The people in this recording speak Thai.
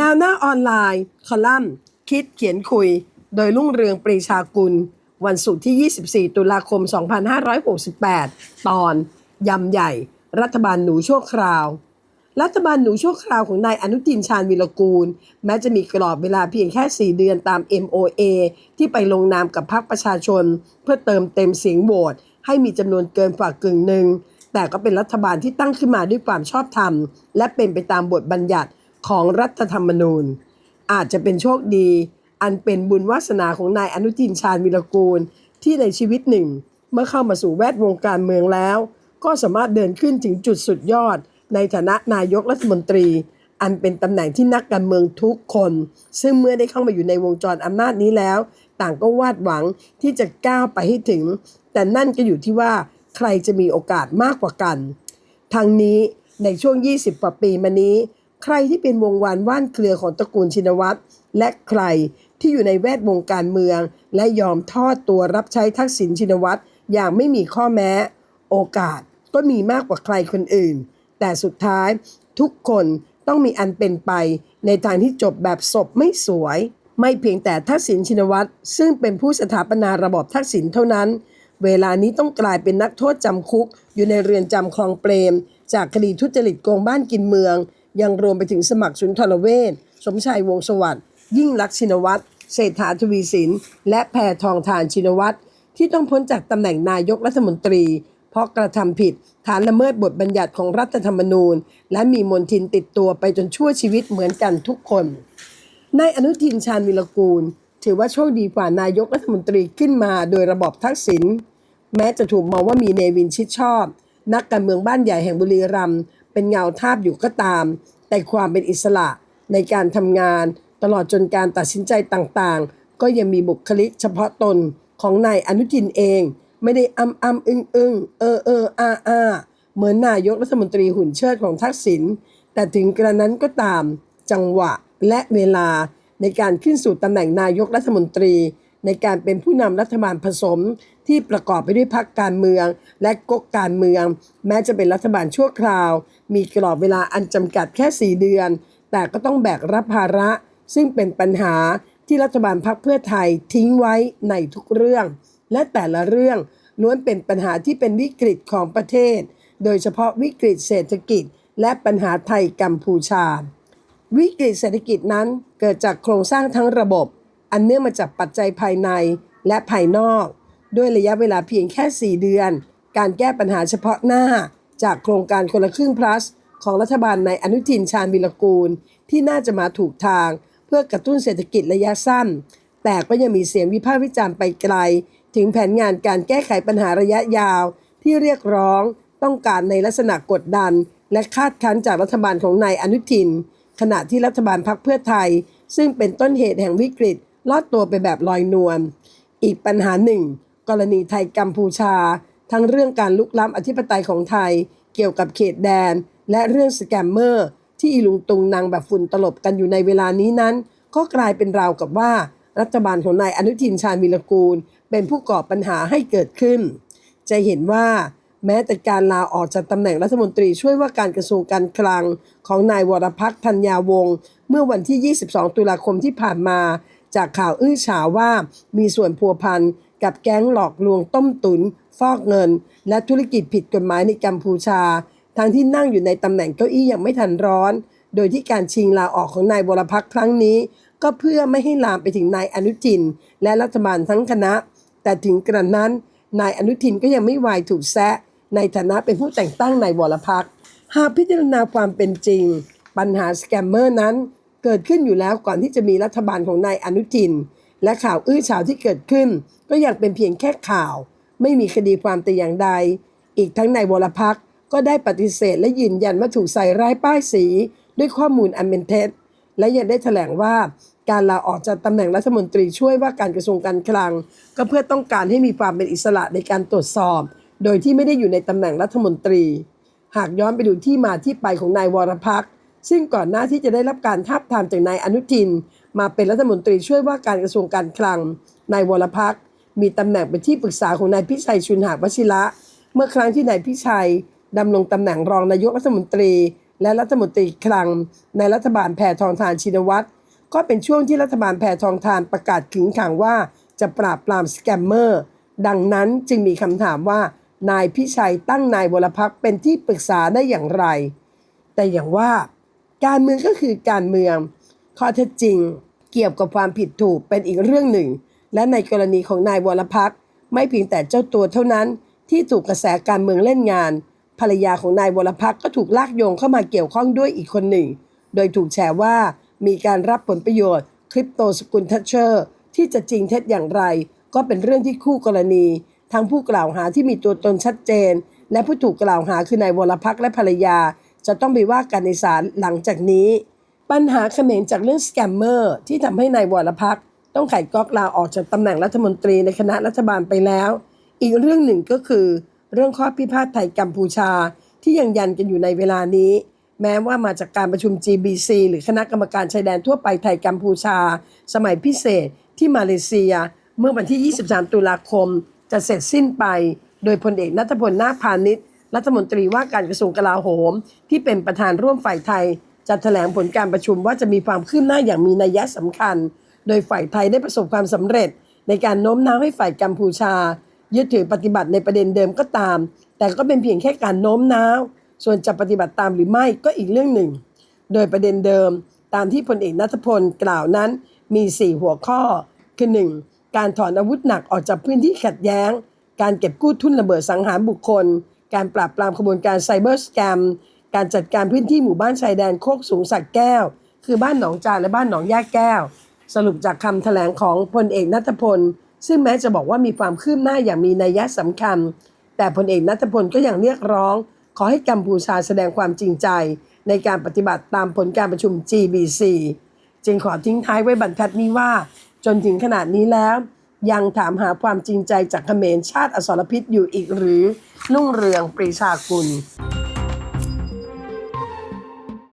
แนวหน้าออนไลน์ คอลัมน์ คิดเขียนคุย โดยรุ่งเรืองปรีชากุล วันศุกร์ที่ 24 ตุลาคม 2568 ตอน ยำใหญ่ รัฐบาลหนูชั่วคราว รัฐบาลหนูชั่วคราวของนายอนุทินชาญวิรกูล แม้จะมีกรอบเวลาเพียงแค่ 4 เดือนตาม MOA ที่ไปลงนามกับพรรคประชาชน เพื่อเติมเต็มเสียงโหวตให้มีจำนวนเกินฝ่ากึ่งหนึ่งแต่ก็เป็นรัฐบาลที่ตั้งขึ้นมาด้วยความชอบธรรม และเป็นไปตามบทบัญญัติ ของรัฐธรรมนูญ อาจจะเป็นโชคดี อันเป็นบุญวาสนาของนายอนุทินชาญวิรกูล ที่ในชีวิตหนึ่ง เมื่อเข้ามาสู่แวดวงการเมืองแล้ว ก็สามารถเดินขึ้นถึงจุดสุดยอด ในฐานะนายกรัฐมนตรี อันเป็นตำแหน่งที่นักการเมืองทุกคน ซึ่งเมื่อได้เข้ามาอยู่ในวงจรอำนาจนี้แล้ว ต่างก็วาดหวังที่จะก้าวไปให้ถึง แต่นั่นก็อยู่ที่ว่าใครจะมีโอกาสมากกว่ากัน ทั้งนี้ในช่วง 20กว่าปีมานี้ ใครที่เป็นวงวานว่านเครือของตระกูลชินวัตรและใครที่อยู่ในแวดวงการเมือง และยอมทอดตัวรับใช้ทักษิณชินวัตรอย่างไม่มีข้อแม้ โอกาสก็มีมากกว่าใครคนอื่น แต่สุดท้ายทุกคนต้องมีอันเป็นไป ในทางที่จบแบบศพไม่สวย ไม่เพียงแต่ทักษิณชินวัตรซึ่งเป็นผู้สถาปนาระบอบทักษิณเท่านั้น เวลานี้ต้องกลายเป็นนักโทษจำคุก อยู่ในเรือนจำคลองเปรม จากคดีทุจริตโกงบ้านกินเมือง ยังรวมไปถึงสมัครสุนทรเวชสมชายวงสวัสดิ์ยิ่งลักษณ์ชินวัตรเศรษฐาทวีสิน และแพทองทานชินวัตรที่ต้องพ้นจากตำแหน่งนายกรัฐมนตรี เพราะกระทำผิด ฐานละเมิดบทบัญญัติของรัฐธรรมนูญ และมีมนทินติดตัวไปจนชั่วชีวิตเหมือนกันทุกคนนายอนุทินชาญวิรกูล ถือว่าโชคดีกว่านายกรัฐมนตรีขึ้นมาโดยระบอบทักษิณแม้จะถูกมองว่ามีเนวินชิดชอบ นักการเมืองบ้านใหญ่แห่งบุรีรัมย์ เป็นเงาทาบอยู่ก็ตาม แต่ความเป็นอิสระในการทำงาน ตลอดจนการตัดสินใจต่างๆ ก็ยังมีบุคลิกเฉพาะตนของนายอนุทินเอง ไม่ได้อ้ำอ้ำอึ้งอึ้งเออเอออาอาเหมือนนายกรัฐมนตรีหุ่นเชิดของทักษิณแต่ถึงกระนั้นก็ตามจังหวะและเวลาในการขึ้นสู่ตำแหน่งนายกรัฐมนตรี ในการเป็นผู้นำรัฐบาลผสมที่ประกอบไปด้วยพรรคการเมือง และก๊กการเมือง แม้จะเป็นรัฐบาลชั่วคราว มีกรอบเวลาอันจำกัดแค่ 4 เดือน แต่ก็ต้องแบกรับภาระ ซึ่งเป็นปัญหาที่รัฐบาลพรรคเพื่อไทยทิ้งไว้ในทุกเรื่อง และแต่ละเรื่องล้วนเป็นปัญหาที่เป็นวิกฤตของประเทศ โดยเฉพาะวิกฤตเศรษฐกิจ และปัญหาไทยกัมพูชา วิกฤตเศรษฐกิจนั้นเกิดจากโครงสร้างทั้งระบบ อันเนื่องมาจากปัจจัยภายในและภายนอก ด้วยระยะเวลาเพียงแค่ 4 เดือน การแก้ปัญหาเฉพาะหน้า จากโครงการคนละครึ่ง plus ของรัฐบาลในอนุทินชาญวิรกูล ที่น่าจะมาถูกทาง เพื่อกระตุ้นเศรษฐกิจระยะสั้น แต่ก็ยังมีเสียงวิพากษ์วิจารณ์ไปไกล ถึงแผนงานการแก้ไขปัญหาระยะยาว ที่เรียกร้องต้องการในลักษณะกดดัน และคาดคั้นจากรัฐบาลของนายอนุทิน ขณะที่รัฐบาลพรรคเพื่อไทย ซึ่งเป็นต้นเหตุแห่งวิกฤต ลอดตัวไปแบบลอยนวล อีกปัญหาหนึ่ง กรณีไทยกัมพูชา ทั้งเรื่องการลุกล้ำอธิปไตยของไทย เกี่ยวกับเขตแดน และเรื่องสแกมเมอร์ ที่อีลุงตุงนางแบบฝุ่นตลบกันอยู่ในเวลานี้นั้น ก็กลายเป็นราวกับว่า รัฐบาลของนายอนุทินชาญวิรกูล เป็นผู้ก่อปัญหาให้เกิดขึ้น จะเห็นว่าแม้แต่การลาออกจากตำแหน่งรัฐมนตรีช่วยว่าการกระทรวงการคลัง ของนายวรพักษ์ธัญญาวงศ์เมื่อวันที่ 22 ตุลาคมที่ผ่านมา จากข่าวอื้อฉาวว่ามีส่วนพัวพันกับแก๊งหลอกลวงต้มตุน ฟอกเงิน และธุรกิจผิดกฎหมายในกัมพูชา ทั้งที่นั่งอยู่ในตำแหน่งเก้าอี้อย่างไม่ทันร้อน โดยที่การชิงลาออกของนายวรพักครั้งนี้ ก็เพื่อไม่ให้ลามไปถึงนายอนุทิน และรัฐบาลทั้งคณะ แต่ถึงกระนั้น นายอนุทินก็ยังไม่วายถูกแซะ ในฐานะเป็นผู้แต่งตั้งนายวรพักหากพิจารณาความเป็นจริง ปัญหาสแกมเมอร์นั้น เกิดขึ้นอยู่แล้วก่อนที่จะมีรัฐบาลของนายอนุทิน และข่าวอื้อฉาวที่เกิดขึ้น ก็ยังเป็นเพียงแค่ข่าว ไม่มีคดีความแต่อย่างใด อีกทั้งนายวรพักก็ได้ปฏิเสธและยืนยันว่าถูกใส่ร้ายป้ายสี ด้วยข้อมูลอันเป็นเท็จและยังได้แถลงว่าการลาออกจากตำแหน่งรัฐมนตรีช่วยว่าการกระทรวงการคลัง ก็เพื่อต้องการให้มีความเป็นอิสระในการตรวจสอบ โดยที่ไม่ได้อยู่ในตำแหน่งรัฐมนตรี หากย้อนไปดูที่มาที่ไปของนายวรพักษ ซึ่งก่อนหน้าที่จะได้รับการทาบทามจากนายอนุทิน มาเป็นรัฐมนตรีช่วยว่าการกระทรวงการคลังนายวรพักษ์มีตำแหน่งเป็นที่ปรึกษาของนายพิชัยชุนหาวชิระ เมื่อครั้งที่นายพิชัยดำรงตำแหน่งรองนายกรัฐมนตรี และรัฐมนตรีคลัง ในรัฐบาลแพทองทานชินวัตรก็เป็นช่วงที่รัฐบาลแพทองทานประกาศขึงขังว่าจะปราบปรามสแกมเมอร์ ดังนั้นจึงมีคำถามว่า นายพิชัยตั้งนายวรพักษ์เป็นที่ปรึกษาได้อย่างไร แต่อย่างว่า การเมืองก็คือการเมือง ข้อเท็จจริง เกี่ยวกับความผิดถูกเป็นอีกเรื่องหนึ่ง และในกรณีของนายวรพักไม่เพียงแต่เจ้าตัวเท่านั้นที่ถูกกระแสการเมืองเล่นงาน ภรรยาของนายวรพักก็ถูกลากโยงเข้ามาเกี่ยวข้องด้วยอีกคนหนึ่ง โดยถูกแฉว่ามีการรับผลประโยชน์คริปโตสกุลทัชเชอร์ ที่จะจริงเท็จอย่างไร ก็เป็นเรื่องที่คู่กรณี ทั้งผู้กล่าวหาที่มีตัวตนชัดเจน และผู้ถูกกล่าวหาคือนายวรพักและภรรยา จะต้องไปว่ากันในศาลหลังจากนี้ ปัญหาเขมรจากเรื่องสแกมเมอร์ที่ทำให้นายวรพักต้องไขก๊อกลาออกจากตำแหน่งรัฐมนตรีในคณะรัฐบาลไปแล้ว อีกเรื่องหนึ่งก็คือ เรื่องข้อพิพาทไทยกัมพูชาที่ยังยันกันอยู่ในเวลานี้ แม้ว่ามาจากการประชุม GBC หรือคณะกรรมการชายแดนทั่วไปไทยกัมพูชา สมัยพิเศษที่มาเลเซีย เมื่อวันที่ 23 ตุลาคม จะเสร็จสิ้นไป โดยพลเอกนัทพลนาคพาณิชย์ รัฐมนตรีว่าการกระทรวงกลาโหม ที่เป็นประธานร่วมฝ่ายไทย จะแถลงผลการประชุมว่าจะมีความคืบหน้าอย่างมีนัยยะสำคัญ โดยฝ่ายไทยได้ประสบความสำเร็จ ในการโน้มน้าวให้ฝ่ายกัมพูชา ยึดถือปฏิบัติในประเด็นเดิมก็ตาม แต่ก็เป็นเพียงแค่การโน้มน้าว ส่วนจะปฏิบัติตามหรือไม่ก็อีกเรื่องหนึ่ง โดยประเด็นเดิม ตามที่พลเอกนัทพลกล่าวนั้นมี 4 หัวข้อ คือ 1. การถอนอาวุธหนักออกจากพื้นที่ขัดแย้ง การเก็บกู้ทุนระเบิดสังหารบุคคล การปราบปรามขบวนการไซเบอร์สแกมการจัดการพื้นที่หมู่บ้านชายแดนโคกสูงสักแก้ว คือบ้านหนองจานและบ้านหนองย่าแก้ว สรุปจากคำแถลงของพลเอกนัทพล ซึ่งแม้จะบอกว่ามีความคืบหน้าอย่างมีนัยยะสำคัญ แต่พลเอกนัทพลก็ยังเรียกร้อง ขอให้กัมพูชาแสดงความจริงใจ ในการปฏิบัติตามผลการประชุม GBC จึงขอทิ้งท้ายไว้บรรทัดนี้ว่า จนถึงขนาดนี้แล้ว ยังถามหาความจริงใจจากเขมรชาติอสรพิษอยู่อีกหรือ ลุ่งเรืองปรีชากุล